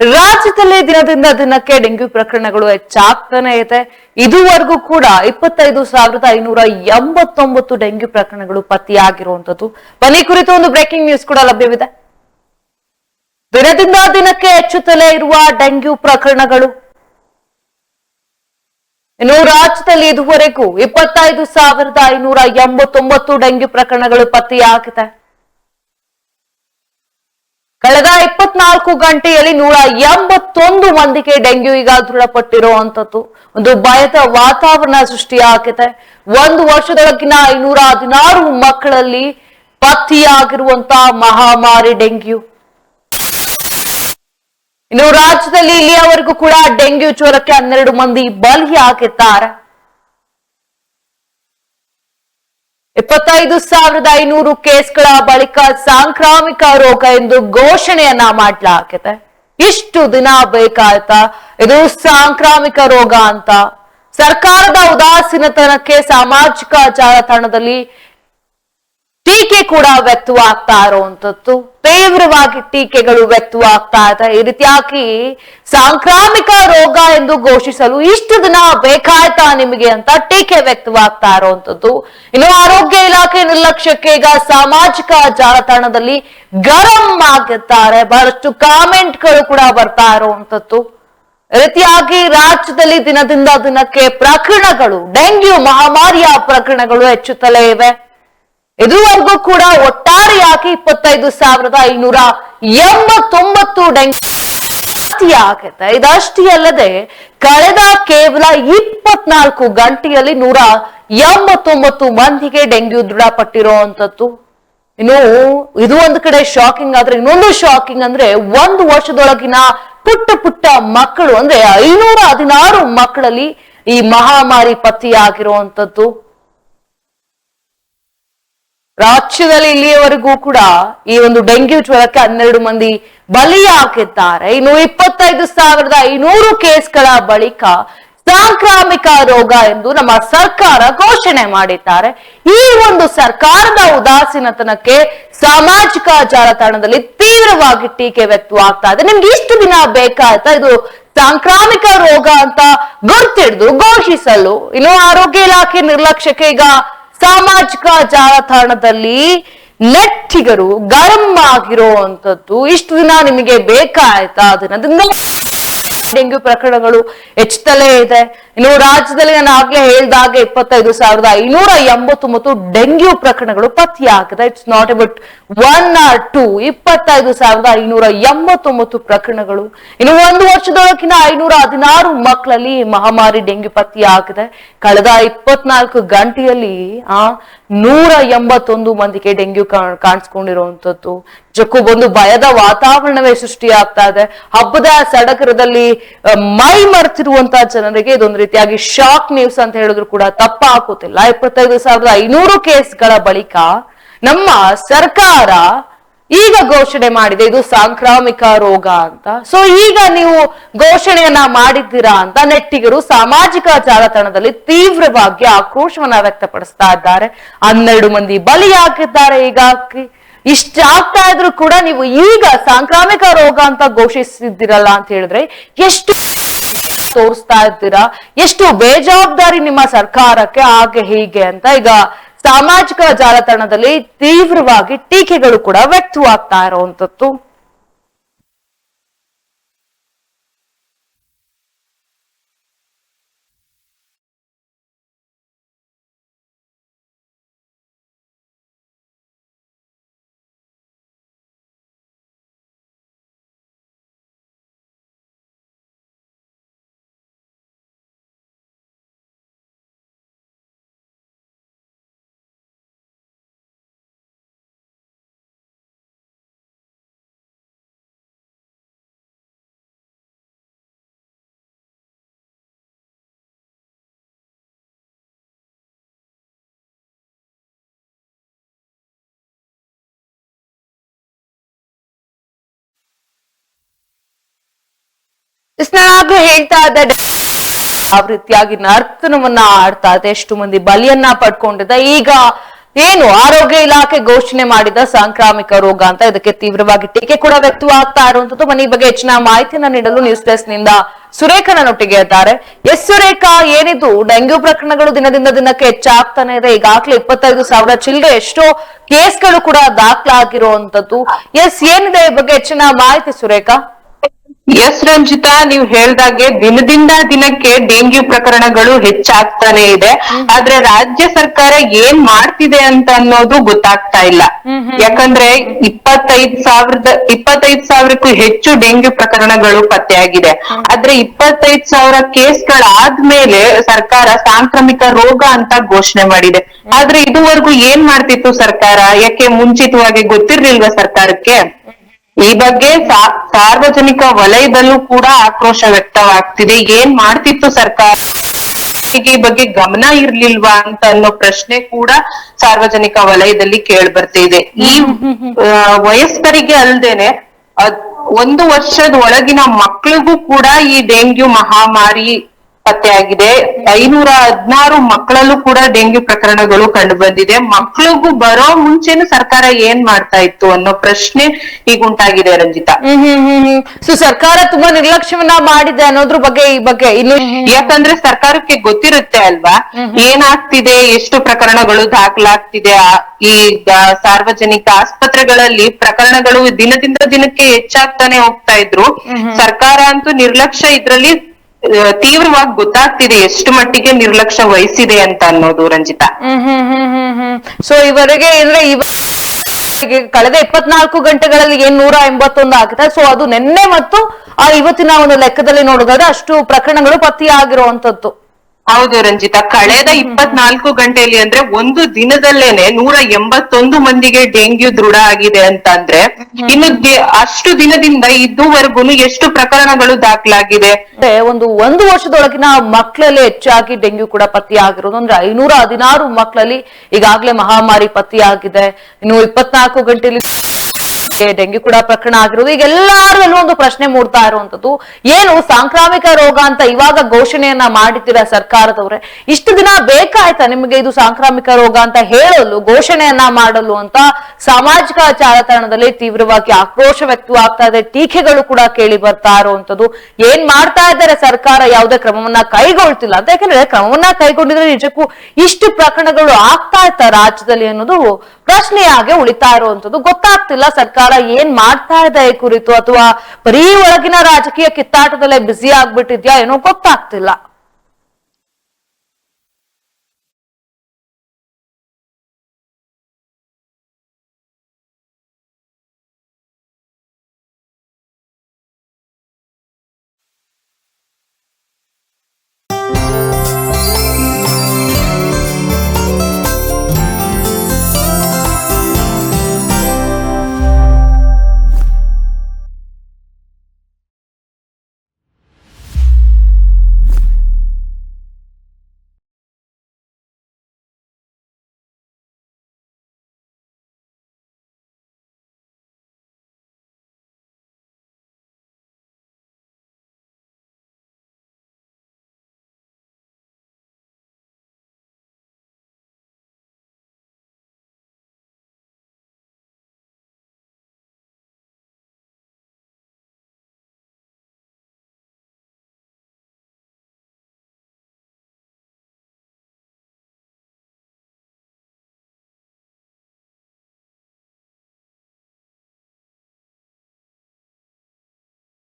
ರಾಜ್ಯದಲ್ಲಿ ದಿನದಿಂದ ದಿನಕ್ಕೆ ಡೆಂಗ್ಯೂ ಪ್ರಕರಣಗಳು ಹೆಚ್ಚಾಗ್ತಾನೆ ಇದೆ. ಇದುವರೆಗೂ ಕೂಡ ಇಪ್ಪತ್ತೈದು ಸಾವಿರದ ಐನೂರ ಎಂಬತ್ತೊಂಬತ್ತು ಡೆಂಗ್ಯೂ ಪ್ರಕರಣಗಳು ಪತ್ತೆಯಾಗಿರುವಂತದ್ದು ಬನ್ನಿ ಕುರಿತು ಒಂದು ಬ್ರೇಕಿಂಗ್ ನ್ಯೂಸ್ ಕೂಡ ಲಭ್ಯವಿದೆ. ದಿನದಿಂದ ದಿನಕ್ಕೆ ಹೆಚ್ಚುತ್ತಲೇ ಇರುವ ಡೆಂಗ್ಯೂ ಪ್ರಕರಣಗಳು. ಇನ್ನು ರಾಜ್ಯದಲ್ಲಿ ಇದುವರೆಗೂ ಇಪ್ಪತ್ತೈದು ಸಾವಿರದ ಐನೂರ ಎಂಬತ್ತೊಂಬತ್ತು ಡೆಂಗ್ಯೂ ಪ್ರಕರಣಗಳು ಪತ್ತೆಯಾಗಿದೆ. ಕಳೆದ ಇಪ್ಪತ್ನಾಲ್ಕು ಗಂಟೆಯಲ್ಲಿ ನೂರ ಎಂಬತ್ತೊಂದು ಮಂದಿಗೆ ಡೆಂಗ್ಯೂ ಈಗ ದೃಢಪಟ್ಟಿರುವಂತದ್ದು ಒಂದು ಭಯದ ವಾತಾವರಣ ಸೃಷ್ಟಿಯಾಗಿದೆ. ಒಂದು ವರ್ಷದೊಳಗಿನ ಐನೂರ ಹದಿನಾರು ಮಕ್ಕಳಲ್ಲಿ ಪತ್ತೆಯಾಗಿರುವಂತಹ ಮಹಾಮಾರಿ ಡೆಂಗ್ಯೂ. ಇನ್ನು ರಾಜ್ಯದಲ್ಲಿ ಇಲ್ಲಿಯವರೆಗೂ ಕೂಡ ಡೆಂಗ್ಯೂ ಜ್ವರಕ್ಕೆ ಹನ್ನೆರಡು ಮಂದಿ ಬಲಿಯಾಗಿದ್ದಾರೆ. ಇಪ್ಪತ್ತೈದು ಸಾವಿರದ ಐನೂರು ಕೇಸ್ಗಳ ಬಳಿಕ ಸಾಂಕ್ರಾಮಿಕ ರೋಗ ಎಂದು ಘೋಷಣೆಯನ್ನ ಮಾಡ್ಲಾಗಿದೆ ಇಷ್ಟು ದಿನ ಬೇಕಾಯ್ತಾ? ಇದು ಸಾಂಕ್ರಾಮಿಕ ರೋಗ ಅಂತ. ಸರ್ಕಾರದ ಉದಾಸೀನತನಕ್ಕೆ ಸಾಮಾಜಿಕ ಜಾಲತಾಣದಲ್ಲಿ ಟೀಕೆ ಕೂಡ ವ್ಯಕ್ತವಾಗ್ತಾ ಇರುವಂತದ್ದು ತೀವ್ರವಾಗಿ ಟೀಕೆಗಳು ವ್ಯಕ್ತವಾಗ್ತಾ ಇದೆ. ಈ ರೀತಿಯಾಗಿ ಸಾಂಕ್ರಾಮಿಕ ರೋಗ ಎಂದು ಘೋಷಿಸಲು ಇಷ್ಟು ದಿನ ಬೇಕಾಯ್ತಾ ನಿಮಗೆ ಅಂತ ಟೀಕೆ ವ್ಯಕ್ತವಾಗ್ತಾ ಇರುವಂತದ್ದು ಇನ್ನು ಆರೋಗ್ಯ ಇಲಾಖೆ ನಿರ್ಲಕ್ಷ್ಯಕ್ಕೆ ಈಗ ಸಾಮಾಜಿಕ ಜಾಲತಾಣದಲ್ಲಿ ಗರಂ ಆಗಿದ್ದಾರೆ. ಬಹಳಷ್ಟು ಕಾಮೆಂಟ್ಗಳು ಕೂಡ ಬರ್ತಾ ಇರುವಂತದ್ದು ರೀತಿಯಾಗಿ ರಾಜ್ಯದಲ್ಲಿ ದಿನದಿಂದ ದಿನಕ್ಕೆ ಪ್ರಕರಣಗಳು, ಡೆಂಗ್ಯೂ ಮಹಾಮಾರಿಯ ಪ್ರಕರಣಗಳು ಹೆಚ್ಚುತ್ತಲೇ ಇವೆ. ಇದುವರೆಗೂ ಕೂಡ ಒಟ್ಟಾರೆಯಾಗಿ ಇಪ್ಪತ್ತೈದು ಸಾವಿರದ ಐನೂರ ಎಂಬತ್ತೊಂಬತ್ತು ಡೆಂಗಿ ಆಗುತ್ತೆ. ಇದಷ್ಟೇ ಅಲ್ಲದೆ, ಕಳೆದ ಕೇವಲ ಇಪ್ಪತ್ನಾಲ್ಕು ಗಂಟೆಯಲ್ಲಿ ನೂರ ಎಂಬತ್ತೊಂಬತ್ತು ಮಂದಿಗೆ ಡೆಂಗ್ಯೂ ದೃಢಪಟ್ಟಿರುವಂತದ್ದು ಇನ್ನು ಇದು ಒಂದು ಕಡೆ ಶಾಕಿಂಗ್ ಆದ್ರೆ, ಇನ್ನೊಂದು ಶಾಕಿಂಗ್ ಅಂದ್ರೆ, ಒಂದು ವರ್ಷದೊಳಗಿನ ಪುಟ್ಟ ಪುಟ್ಟ ಮಕ್ಕಳು, ಅಂದ್ರೆ ಐನೂರ ಹದಿನಾರು ಮಕ್ಕಳಲ್ಲಿ ಈ ಮಹಾಮಾರಿ ಪತ್ತೆಯಾಗಿರುವಂತದ್ದು ರಾಜ್ಯದಲ್ಲಿ ಇಲ್ಲಿಯವರೆಗೂ ಕೂಡ ಈ ಒಂದು ಡೆಂಗ್ಯೂ ಜ್ವರಕ್ಕೆ ಹನ್ನೆರಡು ಮಂದಿ ಬಲಿಯಾಗಿದ್ದಾರೆ. ಇನ್ನು ಇಪ್ಪತ್ತೈದು ಸಾವಿರದ ಐನೂರು ಕೇಸ್ಗಳ ಬಳಿಕ ಸಾಂಕ್ರಾಮಿಕ ರೋಗ ಎಂದು ನಮ್ಮ ಸರ್ಕಾರ ಘೋಷಣೆ ಮಾಡಿದ್ದಾರೆ. ಈ ಒಂದು ಸರ್ಕಾರದ ಉದಾಸೀನತನಕ್ಕೆ ಸಾಮಾಜಿಕ ಜಾಲತಾಣದಲ್ಲಿ ತೀವ್ರವಾಗಿ ಟೀಕೆ ವ್ಯಕ್ತವಾಗ್ತಾ ಇದೆ ನಿಮ್ಗೆ ಇಷ್ಟು ದಿನ ಬೇಕಾಯ್ತಾ ಇದು ಸಾಂಕ್ರಾಮಿಕ ರೋಗ ಅಂತ ಗುರ್ತಿಡ್ದು ಘೋಷಿಸಲು? ಇನ್ನು ಆರೋಗ್ಯ ಇಲಾಖೆ ನಿರ್ಲಕ್ಷ್ಯಕ್ಕೆ ಈಗ ಸಾಮಾಜಿಕ ಜಾಲತಾಣದಲ್ಲಿ ನೆಟ್ಟಿಗರು ಗರಂ ಆಗಿರುವಂತದ್ದು ಇಷ್ಟು ದಿನ ನಿಮಗೆ ಬೇಕಾಯ್ತಾ? ಅದನ್ನ ಡೆಂಗ್ಯೂ ಪ್ರಕರಣಗಳು ಹೆಚ್ಚುತ್ತಲೇ ಇದೆ. ಇನ್ನು ರಾಜ್ಯದಲ್ಲಿ ನಾನು ಆಗ್ಲೇ ಹೇಳಿದಾಗ ಇಪ್ಪತ್ತೈದು ಸಾವಿರದ ಐನೂರ ಎಂಬತ್ತೊಂಬತ್ತು ಡೆಂಗ್ಯೂ ಪ್ರಕರಣಗಳು ಪತ್ತೆಯಾಗಿದೆ. It's not about one or two ಇಪ್ಪತ್ತೈದು ಸಾವಿರದ ಐನೂರ ಎಂಬತ್ತೊಂಬತ್ತು ಪ್ರಕರಣಗಳು. ಇನ್ನು ಒಂದು ವರ್ಷದೊಳಗಿನ ಐನೂರ ಹದಿನಾರು ಮಕ್ಕಳಲ್ಲಿ ಮಹಾಮಾರಿ ಡೆಂಗ್ಯೂ ಪತ್ತೆಯಾಗಿದೆ. ಕಳೆದ ಇಪ್ಪತ್ನಾಲ್ಕು ಗಂಟೆಯಲ್ಲಿ, ಆ, ನೂರ ಎಂಬತ್ತೊಂದು ಮಂದಿಗೆ ಡೆಂಗ್ಯೂ ಕಾಣಿಸ್ಕೊಂಡಿರುವಂತದ್ದು ಜಕ್ಕೂ ಒಂದು ಭಯದ ವಾತಾವರಣವೇ ಸೃಷ್ಟಿಯಾಗ್ತಾ ಇದೆ. ಹಬ್ಬದ ಸಡಗರದಲ್ಲಿ ಮೈ ಮರೆತಿರುವಂತಹ ಜನರಿಗೆ ಇದೊಂದು ರೀತಿಯಾಗಿ ಶಾಕ್ ನ್ಯೂಸ್ ಅಂತ ಹೇಳಿದ್ರು ಕೂಡ ತಪ್ಪ ಹಾಕೋತಿಲ್ಲ ಇಪ್ಪತ್ತೈದು ಸಾವಿರದ ಐನೂರು ಕೇಸ್ಗಳ ಬಳಿಕ ನಮ್ಮ ಸರ್ಕಾರ ಈಗ ಘೋಷಣೆ ಮಾಡಿದೆ, ಇದು ಸಾಂಕ್ರಾಮಿಕ ರೋಗ ಅಂತ. ಸೊ ಈಗ ನೀವು ಘೋಷಣೆಯನ್ನ ಮಾಡಿದ್ದೀರಾ ಅಂತ ನೆಟ್ಟಿಗರು ಸಾಮಾಜಿಕ ಜಾಲತಾಣದಲ್ಲಿ ತೀವ್ರವಾಗಿ ಆಕ್ರೋಶವನ್ನ ವ್ಯಕ್ತಪಡಿಸ್ತಾ ಇದ್ದಾರೆ. ಹನ್ನೆರಡು ಮಂದಿ ಬಲಿಯಾಗಿದ್ದಾರೆ ಈಗ ಇಷ್ಟ ಆಗ್ತಾ ಇದ್ರು ಕೂಡ ನೀವು ಈಗ ಸಾಂಕ್ರಾಮಿಕ ರೋಗ ಅಂತ ಘೋಷಿಸಿದ್ದೀರಲ್ಲ ಅಂತ ಹೇಳಿದ್ರೆ ಎಷ್ಟು ತೋರಿಸ್ತಾ ಇದ್ದೀರಾ? ಎಷ್ಟು ಬೇಜವಾಬ್ದಾರಿ ನಿಮ್ಮ ಸರ್ಕಾರಕ್ಕೆ, ಹಾಗೆ ಹೀಗೆ ಅಂತ. ಈಗ ಸಾಮಾಜಿಕ ಜಾಲತಾಣದಲ್ಲಿ ತೀವ್ರವಾಗಿ ಟೀಕೆಗಳು ಕೂಡ ವ್ಯಕ್ತವಾಗ್ತಾ ಇರುವಂತದ್ದು ನಾನು ಹೇಳ್ತಾ ಇದ್ದ ಯಾವ ರೀತಿಯಾಗಿ ನರ್ತನವನ್ನ ಆಡ್ತಾ ಇದೆ, ಎಷ್ಟು ಮಂದಿ ಬಲಿಯನ್ನ ಪಡ್ಕೊಂಡಿದ್ದ ಈಗ ಏನು ಆರೋಗ್ಯ ಇಲಾಖೆ ಘೋಷಣೆ ಮಾಡಿದ ಸಾಂಕ್ರಾಮಿಕ ರೋಗ ಅಂತ ಇದಕ್ಕೆ ತೀವ್ರವಾಗಿ ಟೀಕೆ ಕೂಡ ವ್ಯಕ್ತವಾಗ್ತಾ ಇರುವಂತದ್ದು. ಮನೆ ಬಗ್ಗೆ ಹೆಚ್ಚಿನ ಮಾಹಿತಿಯನ್ನ ನೀಡಲು ನ್ಯೂಸ್ ಡೆಸ್ಕ್ನಿಂದ ಸುರೇಖನೊಟ್ಟಿಗೆ ಇದ್ದಾರೆ. ಎಸ್ ಸುರೇಖಾ, ಏನಿದು? ಡೆಂಗ್ಯೂ ಪ್ರಕರಣಗಳು ದಿನದಿಂದ ದಿನಕ್ಕೆ ಹೆಚ್ಚಾಗ್ತಾನೆ ಇದೆ. ಈಗಾಗಲೇ ಇಪ್ಪತ್ತೈದು ಸಾವಿರ ಚಿಲ್ಲರೆ ಎಷ್ಟೋ ಕೇಸ್ಗಳು ಕೂಡ ದಾಖಲಾಗಿರುವಂತದ್ದು. ಎಸ್, ಏನಿದೆ ಈ ಬಗ್ಗೆ ಹೆಚ್ಚಿನ ಮಾಹಿತಿ ಸುರೇಖಾ? ಎಸ್ ರಂಜಿತಾ ನೀವು ಹೇಳ್ದಾಗೆ ದಿನದಿಂದ ದಿನಕ್ಕೆ ಡೆಂಗ್ಯೂ ಪ್ರಕರಣಗಳು ಹೆಚ್ಚಾಗ್ತಾನೆ ಇದೆ. ಆದ್ರೆ ರಾಜ್ಯ ಸರ್ಕಾರ ಏನ್ ಮಾಡ್ತಿದೆ ಅಂತ ಅನ್ನೋದು ಗೊತ್ತಾಗ್ತಾ ಇಲ್ಲ. ಯಾಕಂದ್ರೆ ಇಪ್ಪತ್ತೈದ್ ಸಾವಿರದ ಇಪ್ಪತ್ತೈದ್ ಸಾವಿರಕ್ಕೂ ಹೆಚ್ಚು ಡೆಂಗ್ಯೂ ಪ್ರಕರಣಗಳು ಪತ್ತೆಯಾಗಿದೆ. ಆದ್ರೆ ಇಪ್ಪತ್ತೈದ್ ಸಾವಿರ ಕೇಸ್ಗಳಾದ್ಮೇಲೆ ಸರ್ಕಾರ ಸಾಂಕ್ರಾಮಿಕ ರೋಗ ಅಂತ ಘೋಷಣೆ ಮಾಡಿದೆ. ಆದ್ರೆ ಇದುವರೆಗೂ ಏನ್ ಮಾಡ್ತಿತ್ತು ಸರ್ಕಾರ? ಯಾಕೆ ಮುಂಚಿತವಾಗಿ ಗೊತ್ತಿರ್ಲಿಲ್ವಾ ಸರ್ಕಾರಕ್ಕೆ? ಈ ಬಗ್ಗೆ ಸಾರ್ವಜನಿಕ ವಲಯದಲ್ಲೂ ಕೂಡ ಆಕ್ರೋಶ ವ್ಯಕ್ತವಾಗ್ತಿದೆ. ಏನ್ ಮಾಡ್ತಿತ್ತು ಸರ್ಕಾರ? ಈ ಬಗ್ಗೆ ಗಮನ ಇರ್ಲಿಲ್ವಾ ಅಂತ ಅನ್ನೋ ಪ್ರಶ್ನೆ ಕೂಡ ಸಾರ್ವಜನಿಕ ವಲಯದಲ್ಲಿ ಕೇಳಿ ಬರ್ತಿದೆ ಈ ವಯಸ್ಕರಿಗೆ ಅಲ್ದೇನೆ ಒಂದು ವರ್ಷದ ಒಳಗಿನ ಮಕ್ಳಿಗೂ ಕೂಡ ಈ ಡೆಂಗ್ಯೂ ಮಹಾಮಾರಿ ಪತ್ತೆಯಾಗಿದೆ ಐನೂರ ಹದಿನಾರು ಮಕ್ಕಳಲ್ಲೂ ಕೂಡ ಡೆಂಗ್ಯೂ ಪ್ರಕರಣಗಳು ಕಂಡು ಬಂದಿದೆ ಮಕ್ಳಿಗೂ ಬರೋ ಮುಂಚೆನೂ ಸರ್ಕಾರ ಏನ್ ಮಾಡ್ತಾ ಇತ್ತು ಅನ್ನೋ ಪ್ರಶ್ನೆ ಈಗ ಉಂಟಾಗಿದೆ ರಂಜಿತಾ. ಹ್ಮ್ ಹ್ಮ್ ಹ್ಮ್ ಹ್ಮ್. ಸೊ ಸರ್ಕಾರ ತುಂಬಾ ನಿರ್ಲಕ್ಷ್ಯವನ್ನ ಮಾಡಿದೆ ಅನ್ನೋದ್ರ ಬಗ್ಗೆ ಈ ಬಗ್ಗೆ ಇನ್ನು ಯಾಕಂದ್ರೆ ಸರ್ಕಾರಕ್ಕೆ ಗೊತ್ತಿರುತ್ತೆ ಅಲ್ವಾ? ಏನಾಗ್ತಿದೆ? ಎಷ್ಟು ಪ್ರಕರಣಗಳು ದಾಖಲಾಗ್ತಿದೆ? ಈ ಸಾರ್ವಜನಿಕ ಆಸ್ಪತ್ರೆಗಳಲ್ಲಿ ಪ್ರಕರಣಗಳು ದಿನದಿಂದ ದಿನಕ್ಕೆ ಹೆಚ್ಚಾಗ್ತಾನೆ ಹೋಗ್ತಾ ಇದ್ರು. ಸರ್ಕಾರ ಅಂತೂ ನಿರ್ಲಕ್ಷ್ಯ ಇದ್ರಲ್ಲಿ ತೀವ್ರವಾಗಿ ಗೊತ್ತಾಗ್ತಿದೆ ಎಷ್ಟು ಮಟ್ಟಿಗೆ ನಿರ್ಲಕ್ಷ್ಯ ವಹಿಸಿದೆ ಅಂತ ಅನ್ನೋದು ರಂಜಿತಾ. ಹ್ಮ್ ಹ್ಮ್ ಹ್ಮ್ ಹ್ಮ್ ಸೊ ಇವರೆಗೆ ಅಂದ್ರೆ ಇವ ಕಳೆದ ಇಪ್ಪತ್ನಾಲ್ಕು ಗಂಟೆಗಳಲ್ಲಿ ಏನ್ ನೂರ ಎಂಬತ್ತೊಂದು ಆಗಿದೆ ಸೊ ಅದು ನಿನ್ನೆ ಮತ್ತು ಆ ಇವತ್ತಿನ ಒಂದು ಲೆಕ್ಕದಲ್ಲಿ ನೋಡೋದಾದ್ರೆ ಅಷ್ಟು ಪ್ರಕರಣಗಳು ಪತ್ತೆಯಾಗಿರುವಂತದ್ದು. ಹೌದು ರಂಜಿತಾ ಕಳೆದ ಇಪ್ಪತ್ನಾಲ್ಕು ಗಂಟೆಯಲ್ಲಿ ಅಂದ್ರೆ ಒಂದು ದಿನದಲ್ಲೇನೆ ನೂರ ಎಂಬತ್ತೊಂದು ಮಂದಿಗೆ ಡೆಂಗ್ಯೂ ದೃಢ ಆಗಿದೆ ಅಂತ ಅಂದ್ರೆ ಇನ್ನು ಅಷ್ಟು ದಿನದಿಂದ ಇದುವರೆಗೂ ಎಷ್ಟು ಪ್ರಕರಣಗಳು ದಾಖಲಾಗಿದೆ? ಒಂದು ಒಂದು ವರ್ಷದೊಳಗಿನ ಮಕ್ಕಳಲ್ಲಿ ಹೆಚ್ಚಾಗಿ ಡೆಂಗ್ಯೂ ಕೂಡ ಪತ್ತೆಯಾಗಿರೋದು ಅಂದ್ರೆ ಐನೂರ ಹದಿನಾರು ಮಕ್ಕಳಲ್ಲಿ ಈಗಾಗಲೇ ಮಹಾಮಾರಿ ಪತ್ತೆಯಾಗಿದೆ ಇನ್ನು ಇಪ್ಪತ್ನಾಲ್ಕು ಗಂಟೆಯಲ್ಲಿ ಡೆಂಗ್ಯೂ ಕೂಡ ಪ್ರಕರಣ ಆಗಿರೋದು. ಈಗ ಎಲ್ಲಾರಲ್ಲೂ ಒಂದು ಪ್ರಶ್ನೆ ಮೂಡ್ತಾ ಇರುವಂತದ್ದು ಏನು ಸಾಂಕ್ರಾಮಿಕ ರೋಗ ಅಂತ ಇವಾಗ ಘೋಷಣೆಯನ್ನ ಮಾಡಿದ್ದೀರಾ ಸರ್ಕಾರದವ್ರೆ? ಇಷ್ಟು ದಿನ ಬೇಕಾಯ್ತಾ ನಿಮಗೆ ಇದು ಸಾಂಕ್ರಾಮಿಕ ರೋಗ ಅಂತ ಹೇಳಲು, ಘೋಷಣೆಯನ್ನ ಮಾಡಲು ಅಂತ ಸಾಮಾಜಿಕ ಜಾಲತಾಣದಲ್ಲಿ ತೀವ್ರವಾಗಿ ಆಕ್ರೋಶ ವ್ಯಕ್ತವಾಗ್ತಾ ಇದೆ. ಟೀಕೆಗಳು ಕೂಡ ಕೇಳಿ ಬರ್ತಾ ಇರುವಂತದ್ದು ಏನ್ ಮಾಡ್ತಾ ಇದ್ದಾರೆ ಸರ್ಕಾರ? ಯಾವುದೇ ಕ್ರಮವನ್ನ ಕೈಗೊಳ್ತಿಲ್ಲ. ಅಂತ ಯಾಕಂದ್ರೆ ಕ್ರಮವನ್ನ ಕೈಗೊಂಡಿದ್ರೆ ನಿಜಕ್ಕೂ ಇಷ್ಟು ಪ್ರಕರಣಗಳು ಆಗ್ತಾ ಇತ್ತ ರಾಜ್ಯದಲ್ಲಿ ಅನ್ನೋದು ಪ್ರಶ್ನೆಯಾಗೆ ಉಳಿತಾ ಇರುವಂತದ್ದು ಗೊತ್ತಾಗ್ತಿಲ್ಲ ಸರ್ಕಾರ ಏನ್ ಮಾಡ್ತಾ ಇದೆ ಈ ಕುರಿತು ಅಥವಾ ಬರೀ ಒಳಗಿನ ರಾಜಕೀಯ ಕಿತ್ತಾಟದಲ್ಲೇ ಬ್ಯುಸಿ ಆಗ್ಬಿಟ್ಟಿದ್ಯಾ ಏನೋ ಗೊತ್ತಾಗ್ತಿಲ್ಲ.